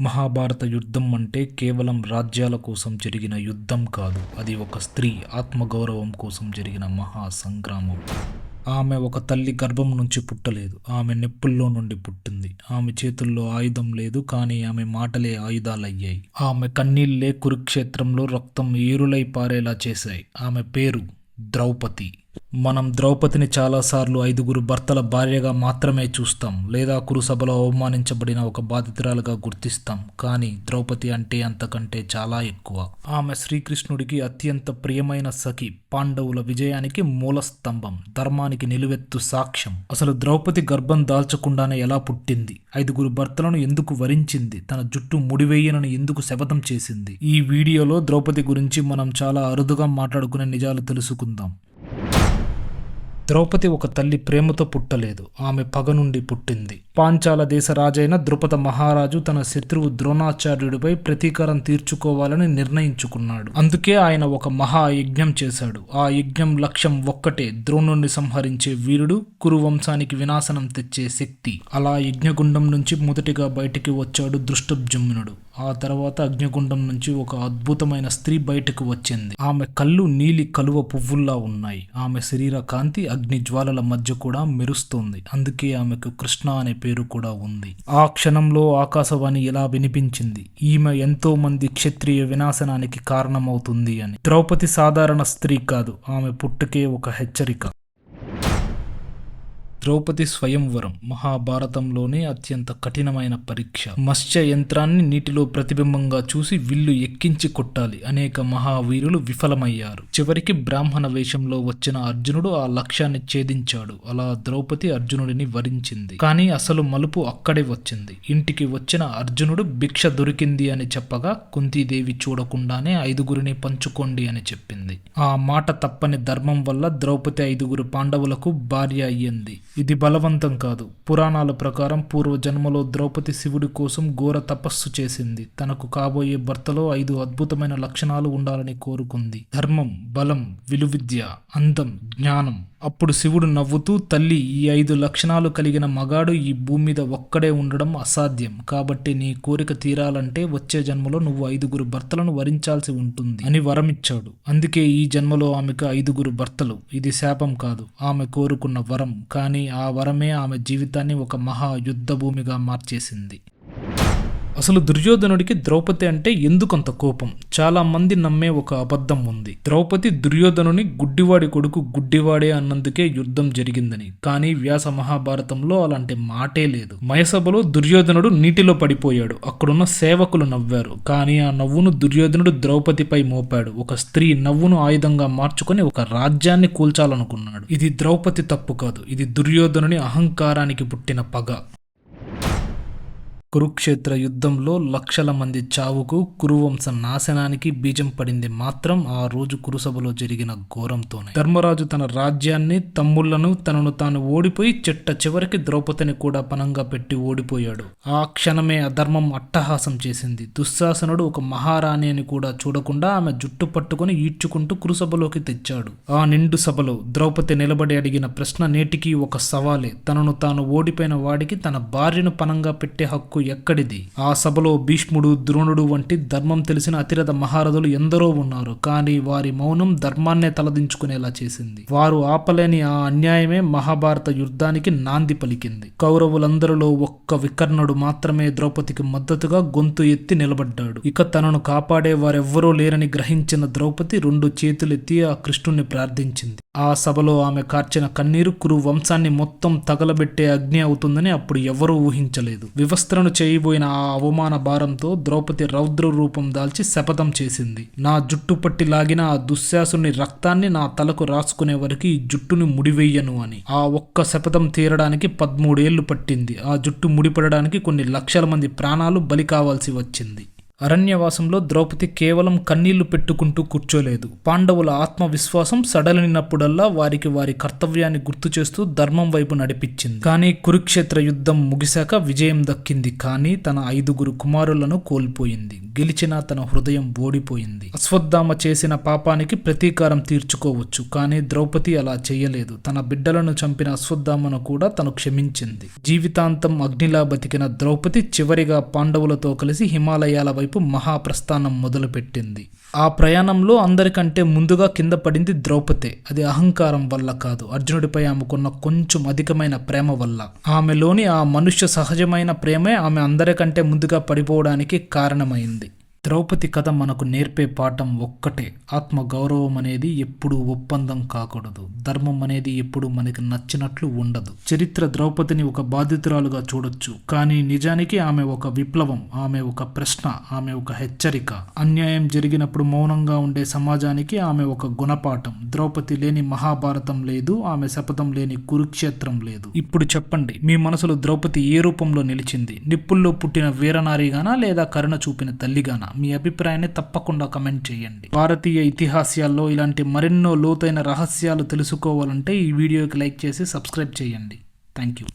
మహాభారత యుద్ధం అంటే కేవలం రాజ్యాల కోసం జరిగిన యుద్ధం కాదు అది ఒక స్త్రీ ఆత్మగౌరవం కోసం జరిగిన మహా సంగ్రామం ఆమె ఒక తల్లి గర్భం నుంచి పుట్టలేదు ఆమె నెప్పుల్లో నుండి పుట్టింది. ఆమె చేతుల్లో ఆయుధం లేదు కానీ ఆమె మాటలే ఆయుధాలయ్యాయి. ఆమె కన్నీళ్ళే కురుక్షేత్రంలో రక్తం ఏరులై పారేలా చేశాయి. ఆమె పేరు ద్రౌపది. మనం ద్రౌపదిని చాలాసార్లు ఐదుగురు భర్తల భార్యగా మాత్రమే చూస్తాం లేదా కురుసభలో అవమానించబడిన ఒక బాధితురాలుగా గుర్తిస్తాం. కానీ ద్రౌపది అంటే అంతకంటే చాలా ఎక్కువ. ఆమె శ్రీకృష్ణుడికి అత్యంత ప్రియమైన సఖి పాండవుల విజయానికి మూల స్తంభం ధర్మానికి నిలువెత్తు సాక్ష్యం. అసలు ద్రౌపది గర్భం దాల్చకుండానే ఎలా పుట్టింది? ఐదుగురు భర్తలను ఎందుకు వరించింది? తన జుట్టు ముడివేయనని ఎందుకు శపథం చేసింది? ఈ వీడియోలో ద్రౌపది గురించి మనం చాలా అరుదుగా మాట్లాడుకునే నిజాలు తెలుసుకుందాం. ద్రౌపది ఒక తల్లి ప్రేమతో పుట్టలేదు. ఆమె పగ నుండి పుట్టింది. పాంచాల దేశ రాజైన ద్రుపద మహారాజు తన శత్రువు ద్రోణాచార్యుడిపై ప్రతీకారం తీర్చుకోవాలని నిర్ణయించుకున్నాడు. అందుకే ఆయన ఒక మహా యజ్ఞం చేశాడు. ఆ యజ్ఞం లక్ష్యం ఒక్కటే ద్రోణుణ్ణి సంహరించే వీరుడు కురువంశానికి వినాశనం తెచ్చే శక్తి. అలా యజ్ఞగుండం నుంచి మొదటిగా బయటికి వచ్చాడు దృష్టబ్జుమ్నుడు ఆ తర్వాత అగ్నిగుండం నుంచి ఒక అద్భుతమైన స్త్రీ బయటకు వచ్చింది. ఆమె కళ్ళు నీలి కలువ పువ్వుల్లా ఉన్నాయి. ఆమె శరీర కాంతి అగ్ని జ్వాలల మధ్య కూడా మెరుస్తుంది. అందుకే ఆమెకు కృష్ణ అనే పేరు కూడా ఉంది. ఆ క్షణంలో ఆకాశవాణి ఇలా వినిపించింది? ఈమె ఎంతో మంది క్షత్రియ వినాశనానికి కారణమవుతుంది అని. ద్రౌపది సాధారణ స్త్రీ కాదు. ఆమె పుట్టుకే ఒక హెచ్చరిక. ద్రౌపది స్వయంవరం మహాభారతంలోనే అత్యంత కఠినమైన పరీక్ష. మత్స్య యంత్రాన్ని నీటిలో ప్రతిబింబంగా చూసి విల్లు ఎక్కించి కొట్టాలి. అనేక మహావీరులు విఫలమయ్యారు. చివరికి బ్రాహ్మణ వేషంలో వచ్చిన అర్జునుడు ఆ లక్ష్యాన్ని ఛేదించాడు. అలా ద్రౌపది అర్జునుడిని వరించింది. కానీ అసలు మలుపు అక్కడే వచ్చింది. ఇంటికి వచ్చిన అర్జునుడు భిక్ష దొరికింది అని చెప్పగా కుంతీదేవి చూడకుండానే ఐదుగురిని పంచుకోండి అని చెప్పింది. ఆ మాట తప్పని ధర్మం వల్ల ద్రౌపది ఐదుగురు పాండవులకు భార్య అయ్యింది. ఇది బలవంతం కాదు. పురాణాల ప్రకారం పూర్వ జన్మలో ద్రౌపది శివుడి కోసం ఘోర తపస్సు చేసింది. తనకు కాబోయే భర్తలో ఐదు అద్భుతమైన లక్షణాలు ఉండాలని కోరుకుంది. ధర్మం బలం విలువిద్య అందం జ్ఞానం అప్పుడు శివుడు నవ్వుతూ తల్లి ఈ ఐదు లక్షణాలు కలిగిన మగాడు ఈ భూమి మీద ఒక్కడే ఉండడం అసాధ్యం. కాబట్టి నీ కోరిక తీరాలంటే వచ్చే జన్మలో నువ్వు ఐదుగురు భర్తలను వరించాల్సి ఉంటుంది అని వరమిచ్చాడు. అందుకే ఈ జన్మలో ఆమెకు ఐదుగురు భర్తలు. ఇది శాపం కాదు. ఆమె కోరుకున్న వరం. కానీ ఆ వరమే ఆమె జీవితాన్ని ఒక మహా యుద్ధ భూమిగా మార్చేసింది. అసలు దుర్యోధనుడికి ద్రౌపది అంటే ఎందుకంత కోపం? చాలా మంది నమ్మే ఒక అబద్ధం ఉంది. ద్రౌపది దుర్యోధనుని గుడ్డివాడి కొడుకు గుడ్డివాడే అన్నందుకే యుద్ధం జరిగిందని. కానీ వ్యాస మహాభారతంలో అలాంటి మాటే లేదు. మయసభలో దుర్యోధనుడు నీటిలో పడిపోయాడు. అక్కడున్న సేవకులు నవ్వారు. కానీ ఆ నవ్వును దుర్యోధనుడు ద్రౌపదిపై మోపాడు. ఒక స్త్రీ నవ్వును ఆయుధంగా మార్చుకొని ఒక రాజ్యాన్ని కూల్చాలనుకున్నాడు. ఇది ద్రౌపది తప్పు కాదు. ఇది దుర్యోధనుని అహంకారానికి పుట్టిన పగ. కురుక్షేత్ర యుద్ధంలో లక్షల మంది చావుకు కురువంశ నాశనానికి బీజం పడింది మాత్రం ఆ రోజు కురుసభలో జరిగిన ఘోరంతోనే. ధర్మరాజు తన రాజ్యాన్ని తమ్ముళ్ళను తనను తాను ఓడిపోయి చెట్ట చివరికి ద్రౌపదిని కూడా పనంగా పెట్టి ఓడిపోయాడు. ఆ క్షణమే అధర్మం అట్టహాసం చేసింది. దుశ్శాసనుడు ఒక మహారాణి అని కూడా చూడకుండా ఆమె జుట్టు పట్టుకుని ఈడ్చుకుంటూ కురుసభలోకి తెచ్చాడు. ఆ నిండు సభలో ద్రౌపది నిలబడి అడిగిన ప్రశ్న నేటికి ఒక సవాలే. తనను తాను ఓడిపోయిన వాడికి తన భార్యను పనంగా పెట్టే హక్కు ఎక్కడిది? ఆ సభలో భీష్ముడు ద్రోణుడు వంటి ధర్మం తెలిసిన అతిరథ మహారథులు ఎందరో ఉన్నారు. కానీ వారి మౌనం ధర్మాన్నే తలదించుకునేలా చేసింది. వారు ఆపలేని ఆ అన్యాయమే మహాభారత యుద్ధానికి నాంది పలికింది. కౌరవులందరిలో ఒక్క వికర్ణుడు మాత్రమే ద్రౌపదికి మద్దతుగా గొంతు ఎత్తి నిలబడ్డాడు. ఇక తనను కాపాడే వారెవ్వరూ లేరని గ్రహించిన ద్రౌపది రెండు చేతులెత్తి ఆ కృష్ణుణ్ణి ప్రార్థించింది. ఆ సభలో ఆమె కార్చిన కన్నీరు కురు వంశాన్ని మొత్తం తగలబెట్టే అగ్ని అవుతుందని అప్పుడు ఎవరూ ఊహించలేదు. వివస్త్రను చేయబోయిన ఆ అవమాన భారంతో ద్రౌపది రౌద్ర రూపం దాల్చి శపథం చేసింది. నా జుట్టు పట్టి లాగిన ఆ దుశ్శాసుని రక్తాన్ని నా తలకు రాసుకునే వరకు ఈ జుట్టుని ముడివెయ్యను అని. ఆ ఒక్క శపథం తీరడానికి పదమూడేళ్ళు పట్టింది. ఆ జుట్టు ముడిపడడానికి కొన్ని లక్షల మంది ప్రాణాలు బలి కావాల్సి వచ్చింది. అరణ్యవాసంలో ద్రౌపది కేవలం కన్నీళ్ళు పెట్టుకుంటూ కూర్చోలేదు. పాండవుల ఆత్మవిశ్వాసం సడలినప్పుడల్లా వారికి వారి కర్తవ్యాన్ని గుర్తు చేస్తూ ధర్మం వైపు నడిపించింది. కానీ కురుక్షేత్ర యుద్ధం ముగిశాక విజయం దక్కింది. కానీ తన ఐదుగురు కుమారులను కోల్పోయింది. గెలిచినా తన హృదయం ఓడిపోయింది. అశ్వత్థామ చేసిన పాపానికి ప్రతీకారం తీర్చుకోవచ్చు. కానీ ద్రౌపది అలా చేయలేదు. తన బిడ్డలను చంపిన అశ్వత్థామను కూడా తను క్షమించింది. జీవితాంతం అగ్నిలా బతికిన ద్రౌపది చివరిగా పాండవులతో కలిసి హిమాలయాల వైపు మహాప్రస్థానం మొదలుపెట్టింది. ఆ ప్రయాణంలో అందరికంటే ముందుగా కింద పడింది ద్రౌపదే. అది అహంకారం వల్ల కాదు. అర్జునుడిపై ఆమెకున్న కొంచెం అధికమైన ప్రేమ వల్ల. ఆమెలోని ఆ మనుష్య సహజమైన ప్రేమే ఆమె అందరికంటే ముందుగా పడిపోవడానికి కారణమైంది. ద్రౌపది కథ మనకు నేర్పే పాఠం ఒక్కటే. ఆత్మ గౌరవం అనేది ఎప్పుడూ ఒప్పందం కాకూడదు. ధర్మం అనేది ఎప్పుడు మనకి నచ్చినట్లు ఉండదు. చరిత్ర ద్రౌపదిని ఒక బాధితురాలుగా చూడొచ్చు. కానీ నిజానికి ఆమె ఒక విప్లవం ఆమె ఒక ప్రశ్న ఆమె ఒక హెచ్చరిక. అన్యాయం జరిగినప్పుడు మౌనంగా ఉండే సమాజానికి ఆమె ఒక గుణపాఠం. ద్రౌపది లేని మహాభారతం లేదు ఆమె శపథం లేని కురుక్షేత్రం లేదు. ఇప్పుడు చెప్పండి మీ మనసులో ద్రౌపది ఏ రూపంలో నిలిచింది? నిప్పుల్లో పుట్టిన వీరనారిగానా లేదా కరుణ చూపిన తల్లిగానా? మీ అభిప్రాయాన్ని తప్పకుండా కమెంట్ చేయండి. భారతీయ ఇతిహాసాల్లో ఇలాంటి మరెన్నో లోతైన రహస్యాలు తెలుసుకోవాలంటే ఈ వీడియోకి లైక్ చేసి సబ్స్క్రైబ్ చేయండి. Thank you